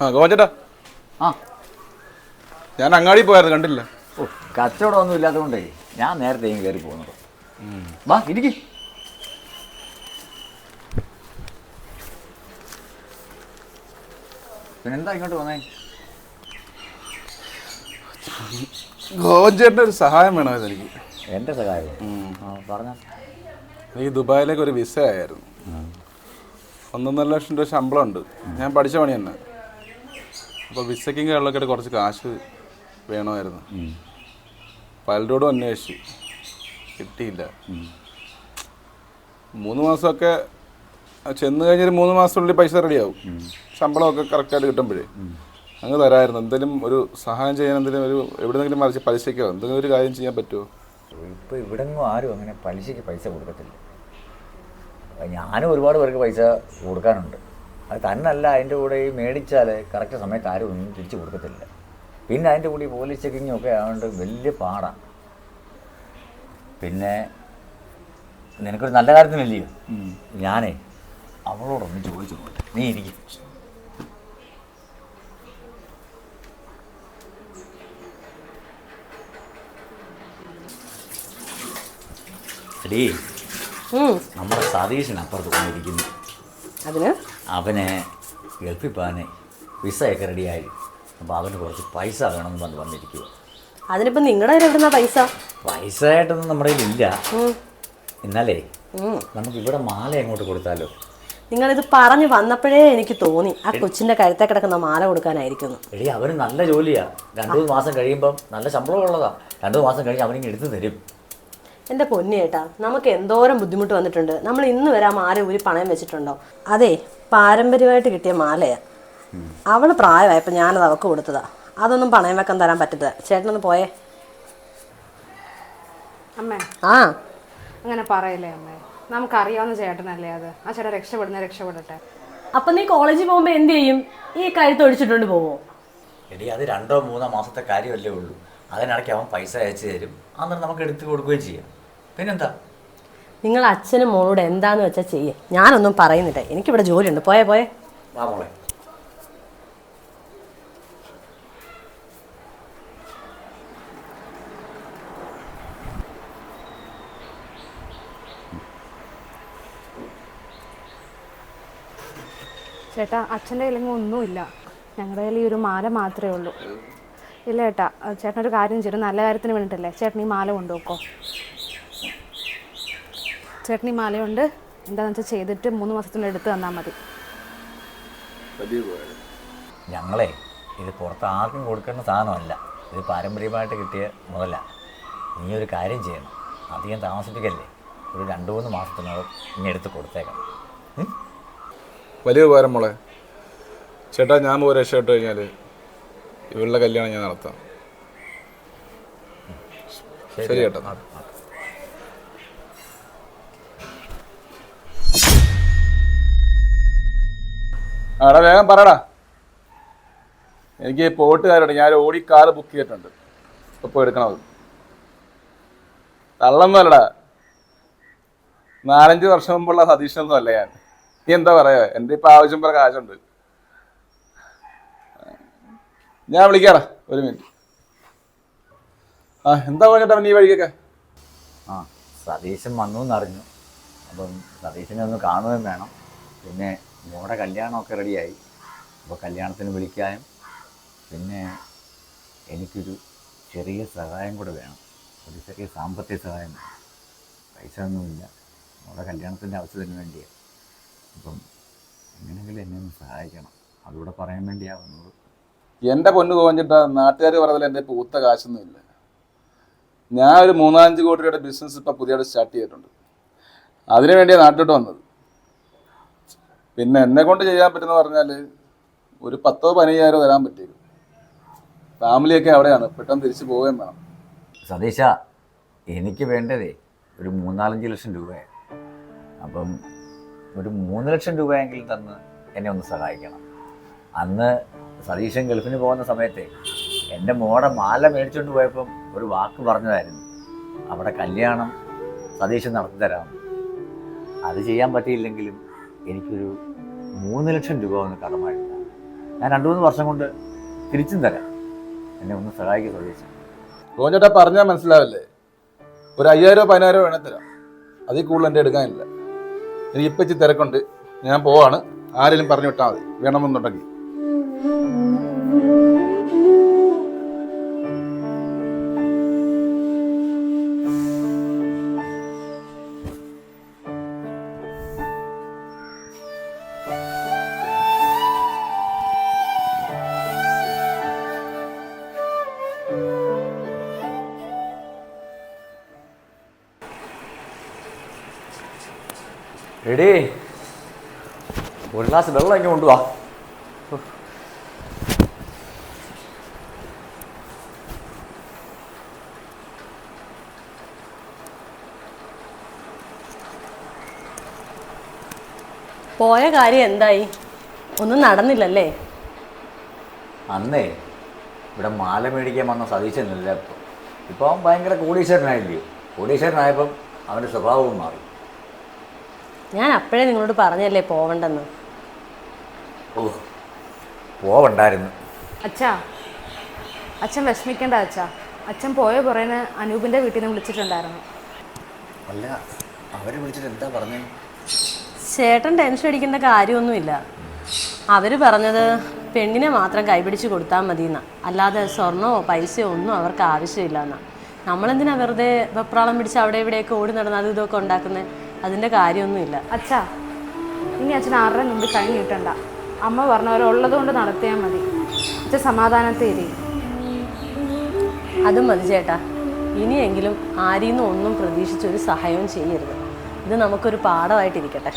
ആ ഗോവഞ്ചേട്ടാ ആ. ഞാൻ അങ്ങാടി പോയായിരുന്നു കണ്ടില്ല ഓ കച്ചവടം ഒന്നും ഇല്ലാത്തതുകൊണ്ടേ ഞാൻ നേരത്തെ കയറി പോകുന്നത്. വാ ഇരിക്കി. പിന്നെന്താ ഇങ്ങോട്ട് വന്നേ? ഗോവഞ്ചേട്ടന്റെ ഒരു സഹായം വേണമായിരുന്നു എനിക്ക്. എന്റെ സഹായം? പറഞ്ഞ. എനിക്ക് ദുബായിലേക്ക് ഒരു വിസ ആയിരുന്നു ഒന്നൊന്നര ലക്ഷം രൂപ ശമ്പളം ഉണ്ട് ഞാൻ പഠിച്ച പണി തന്നെ. അപ്പോൾ വിസയ്ക്കും കാര്യങ്ങളൊക്കെ കുറച്ച് കാശ് വേണമായിരുന്നു. പലരോടും അന്വേഷിച്ചു. കിട്ടിയില്ല. മൂന്ന് മാസമൊക്കെ ചെന്ന് കഴിഞ്ഞൊരു മൂന്ന് മാസത്തിനുള്ളിൽ പൈസ റെഡിയാവും. ശമ്പളമൊക്കെ കറക്റ്റായിട്ട് കിട്ടുമ്പോഴേ. അങ്ങ് തരായിരുന്നു എന്തെങ്കിലും ഒരു സഹായം ചെയ്യാൻ എന്തെങ്കിലും ഒരു എവിടെന്നെങ്കിലും മറിച്ച് പലിശയ്ക്കോ എന്തെങ്കിലും ഒരു കാര്യം ചെയ്യാൻ പറ്റുമോ? ഇപ്പോൾ ഇവിടെ ആരും അങ്ങനെ പലിശയ്ക്ക് പൈസ കൊടുക്കത്തില്ല. ഞാനും ഒരുപാട് പേർക്ക് പൈസ കൊടുക്കാനുണ്ട് അത് തന്നല്ല അതിന്റെ കൂടെ ഈ മേടിച്ചാൽ കറക്റ്റ് സമയത്ത് ആരും ഒന്നും തിരിച്ചു കൊടുക്കത്തില്ല. പിന്നെ അതിന്റെ കൂടി പോലീസ് ചെക്കിങ്ങും ഒക്കെ ആയതുകൊണ്ട് വലിയ പാടാണ് പിന്നെ നിനക്കൊരു നല്ല കാര്യത്തിനല്ലയോ? ഞാനേ അവളോടൊന്ന് ചോദിച്ചു നോക്കട്ടെ. നീ ഇരിക്കും. നമ്മുടെ സതീശൻ അപ്പുറത്ത് കൊണ്ടിരിക്കുന്നു അതിന്? അവനെ ഗൾഫിൽ വിസയൊക്കെ റെഡിയായി അപ്പോൾ അവന് കുറച്ച് പൈസ വേണമെന്ന് വന്ന് വന്നിരിക്കുക അതിനിപ്പോ നിങ്ങളുടെ കയ്യിൽ എവിടുന്ന പൈസ? പൈസ ആയിട്ടൊന്നും നമ്മുടെ കയ്യിലില്ല എന്നാലേ നമുക്ക് ഇവിടെ മാല എങ്ങോട്ട് കൊടുത്താലോ? നിങ്ങളിത് പറഞ്ഞു വന്നപ്പോഴേ എനിക്ക് തോന്നി. ആ കൊച്ചിന്റെ കഴുത്തെ കിടക്കുന്ന മാല കൊടുക്കാനായിരിക്കുന്നു. എടീ അവന് നല്ല ജോലിയാ. രണ്ടു മൂന്ന് മാസം കഴിയുമ്പം നല്ല ശമ്പളം ഉള്ളതാ. രണ്ടു മാസം കഴിഞ്ഞ് അവനിങ്ങനെ എടുത്തു തരും. എന്റെ പൊന്നിയേട്ടാ നമുക്ക് എന്തോരം ബുദ്ധിമുട്ട് വന്നിട്ടുണ്ട്. നമ്മൾ ഇന്ന് വരെ ആ മാല ഊരി പണയം വെച്ചിട്ടുണ്ടോ? അതെ പാരമ്പര്യമായിട്ട് കിട്ടിയ മാലയാ. അവൾ പ്രായമായപ്പോൾ ഞാനത് അവൾക്ക് കൊടുത്തതാ. അതൊന്നും പണയം വെക്കാൻ തരാൻ പറ്റത്തില്ല. ചേട്ടനൊന്ന് പോയേ. അമ്മേ. ആ. അങ്ങനെ പറയല്ലേ അമ്മേ. നമുക്കറിയാവുന്ന ചേട്ടനല്ലേ അത്. ആ ചേട്ടൻ രക്ഷപ്പെടുന്ന രക്ഷപ്പെടട്ടെ. അപ്പൊ നീ കോളേജിൽ പോകുമ്പോ എന്ത് ചെയ്യും? ഈ കഴുത്ത് ഒഴിച്ചിട്ടുണ്ട് പോവോ? എടി അത് രണ്ടോ മൂന്നോ മാസത്തെ കാര്യമല്ലേ ഉള്ളൂ. അതിനിടയ്ക്ക് അവൻ പൈസ അയച്ചു തരും. അന്നേരം നമുക്ക് എടുത്തു കൊടുക്കുകയും ചെയ്യാം. പിന്നെന്താ? നിങ്ങൾ അച്ഛനും മോളോട് എന്താന്ന് വെച്ചാൽ ചെയ്യേ. ഞാനൊന്നും പറയുന്നില്ല. എനിക്കിവിടെ ജോലിയുണ്ട്. പോയേ പോയേ. ചേട്ടാ അച്ഛന്റെ കയ്യിലെങ്കിൽ ഒന്നുമില്ല. ഞങ്ങളുടെ കയ്യിൽ ഈ ഒരു മാല മാത്രമേ ഉള്ളൂ. ഇല്ല ചേട്ടാ ചേട്ടനൊരു ചേട്ടൻ ഒരു കാര്യം ചെയ്യും. നല്ല കാര്യത്തിന് വേണ്ടിയിട്ടല്ലേ ചേട്ടൻ ഈ മാല കൊണ്ടുപോക്കോ ചേട്ടൻ ഈ മാലയുണ്ട്. എന്താണെന്ന് വെച്ചാൽ ചെയ്തിട്ട് മൂന്ന് മാസത്തിനുള്ളിൽ എടുത്ത് തന്നാൽ മതി. ഞങ്ങളെ ഇത് പുറത്ത് ആർക്കും കൊടുക്കേണ്ട സാധനമല്ല. ഇത് പാരമ്പര്യമായിട്ട് കിട്ടിയ മുതല. നീ ഒരു കാര്യം ചെയ്യണം. അധികം താമസിപ്പിക്കല്ലേ? ഒരു രണ്ട് മൂന്ന് മാസത്തിനകം ഇനി എടുത്ത് കൊടുത്തേക്കണം. വലിയ ഉപകാരം മോളെ. ചേട്ടാ ഞാൻ പോയി രക്ഷപ്പെട്ട് കഴിഞ്ഞാൽ ഇവളുടെ കല്യാണം ഞാൻ നടത്താം. ശരി ചേട്ടാ. ആടാ വേഗം പറടാ. എനിക്ക് പോട്ടുകാരുണ്ട് ഞാൻ ഓടി കാർ ബുക്ക് ചെയ്തിട്ടുണ്ട്. ഇപ്പോൾ എടുക്കണത്. തള്ളൊന്നുമല്ലടാ. നാലഞ്ച് വർഷം മുമ്പുള്ള സതീഷനൊന്നും അല്ല ഞാൻ. നീ എന്താ പറയാ? എന്റെ ഇപ്പൊ ആവശ്യം പോലെ കാശുണ്ട്. ഞാൻ വിളിക്കാടാ. ഒരു മിനിറ്റ് ആ എന്താ പറഞ്ഞിട്ടാ നീ വഴിക്കൊക്കെ? ആ സതീശൻ വന്നു എന്നറിഞ്ഞു. അപ്പം സതീശനെ ഒന്ന് കാണുകയും വേണം. പിന്നെ മോടെ കല്യാണമൊക്കെ റെഡിയായി. അപ്പോൾ കല്യാണത്തിന് വിളിക്കാനും പിന്നെ എനിക്കൊരു ചെറിയ സഹായം കൂടെ വേണം. ഒരു ചെറിയ സാമ്പത്തിക സഹായം വേണം. പൈസ ഒന്നുമില്ല. മോടെ കല്യാണത്തിന്റെ ആവശ്യത്തിന് വേണ്ടിയാണ് അപ്പം എങ്ങനെയെങ്കിലും എന്നെ ഒന്ന് സഹായിക്കണം. അതുകൂടെ പറയാൻ വേണ്ടിയാണ് വന്നത്. എന്റെ പൊന്ന് കോവഞ്ചിട്ടാ നാട്ടുകാർ പറഞ്ഞതിൽ എന്റെ പൂത്ത കാശൊന്നുമില്ല ഞാൻ ഒരു മൂന്നാലഞ്ച് കോടി രൂപയുടെ ബിസിനസ് ഇപ്പോൾ പുതിയതായിട്ട് സ്റ്റാർട്ട് ചെയ്തിട്ടുണ്ട്. അതിനു വേണ്ടിയാണ് നാട്ടിലോട്ട് വന്നത്. പിന്നെ എന്നെ കൊണ്ട് ചെയ്യാൻ പറ്റുന്ന പറഞ്ഞാൽ ഒരു പത്തോ പതിനയ്യായിരോ തരാൻ പറ്റിയേക്കും ഫാമിലിയൊക്കെ അവിടെയാണ്. പെട്ടെന്ന് തിരിച്ചു പോവുകയും വേണം. സതീശ എനിക്ക് വേണ്ടതേ ഒരു മൂന്നാലഞ്ച് ലക്ഷം രൂപയാണ് അപ്പം ഒരു മൂന്ന് ലക്ഷം രൂപയെങ്കിലും തന്ന് എന്നെ ഒന്ന് സഹായിക്കണം. അന്ന് സതീശൻ ഗൾഫിന് പോകുന്ന സമയത്തെ എന്റെ മോടെ മാല മേടിച്ചുകൊണ്ട് പോയപ്പം ഒരു വാക്ക് പറഞ്ഞതായിരുന്നു. അവിടെ കല്യാണം സതീശൻ നടത്തി തരാം അത് ചെയ്യാൻ പറ്റിയില്ലെങ്കിലും എനിക്കൊരു മൂന്ന് ലക്ഷം രൂപ ഒന്ന് കടമായിട്ടില്ല ഞാൻ രണ്ടു മൂന്ന് വർഷം കൊണ്ട് തിരിച്ചും തരാം. എന്നെ ഒന്ന് സഹായിക്കുക സതീശൻ തോന്നിട്ടാ പറഞ്ഞാൽ മനസ്സിലാവില്ലേ? ഒരു അയ്യായിരോ പതിനായിരോ വേണേ തരാം. അതിൽ കൂടുതൽ എന്റെ എടുക്കാനില്ല. എനിക്ക് ഇപ്പം ഇച്ചിരി തിരക്കുണ്ട്. ഞാൻ പോവാണ്. ആരെങ്കിലും പറഞ്ഞു വിട്ടാൽ മതി. വേണമെന്നുണ്ടെങ്കിൽ. എടീ ഒരു ഗ്ലാസ് വെള്ളം ഇങ്ങനെ കൊണ്ടുവാ. പോയ കാര്യം എന്തായി? ഒന്നും നടന്നില്ലല്ലേ? അന്നേ ഇവിടെ മാല മേടിക്കാൻ വന്ന സതീശനല്ല ഇപ്പം ഇപ്പം അവൻ ഭയങ്കര കോടീശ്വരനായില്ലയോ കോടീശ്വരനായപ്പം അവന്റെ സ്വഭാവവും മാറി. ഞാൻ അപ്പോഴേ നിങ്ങളോട് പറഞ്ഞല്ലേ പോവണ്ടെന്ന്? ഓ പോവണ്ടായിരുന്നു. അച്ഛാ അച്ഛൻ വിഷമിക്കണ്ട അച്ഛാ. അച്ഛൻ പോയ പുറേന് അനൂപിന്റെ വീട്ടിൽ നിന്ന് വിളിച്ചിട്ടുണ്ടായിരുന്നു. അല്ല അവരെ വിളിച്ചിട്ട് എന്താ പറഞ്ഞേ? ചേട്ടൻ ടെൻഷൻ അടിക്കേണ്ട കാര്യമൊന്നുമില്ല. അവർ പറഞ്ഞത് പെണ്ണിനെ മാത്രം കൈപിടിച്ച് കൊടുത്താൽ മതി എന്നാ അല്ലാതെ സ്വർണമോ പൈസയോ ഒന്നും അവർക്ക് ആവശ്യമില്ല എന്നാ നമ്മളെന്തിനാ വെറുതെ വെപ്രാളം പിടിച്ച് അവിടെ ഇവിടെയൊക്കെ ഓടി നടന്ന് അത് ഇതൊക്കെ ഉണ്ടാക്കുന്നത് അതിന്റെ കാര്യമൊന്നുമില്ല. അച്ഛാ ഇനി അച്ഛൻ ആരുടെ മുമ്പിൽ കൈ കിട്ടണ്ട. അമ്മ പറഞ്ഞ പോലെ ഉള്ളത് കൊണ്ട് നടത്തിയാൽ മതി. അച്ഛൻ സമാധാനത്തെ ഇരി അതും മതി ചേട്ടാ. ഇനിയെങ്കിലും ആരിൽ നിന്നും ഒന്നും പ്രതീക്ഷിച്ചൊരു സഹായവും ചെയ്യരുത്. ഇത് നമുക്കൊരു പാഠമായിട്ടിരിക്കട്ടെ.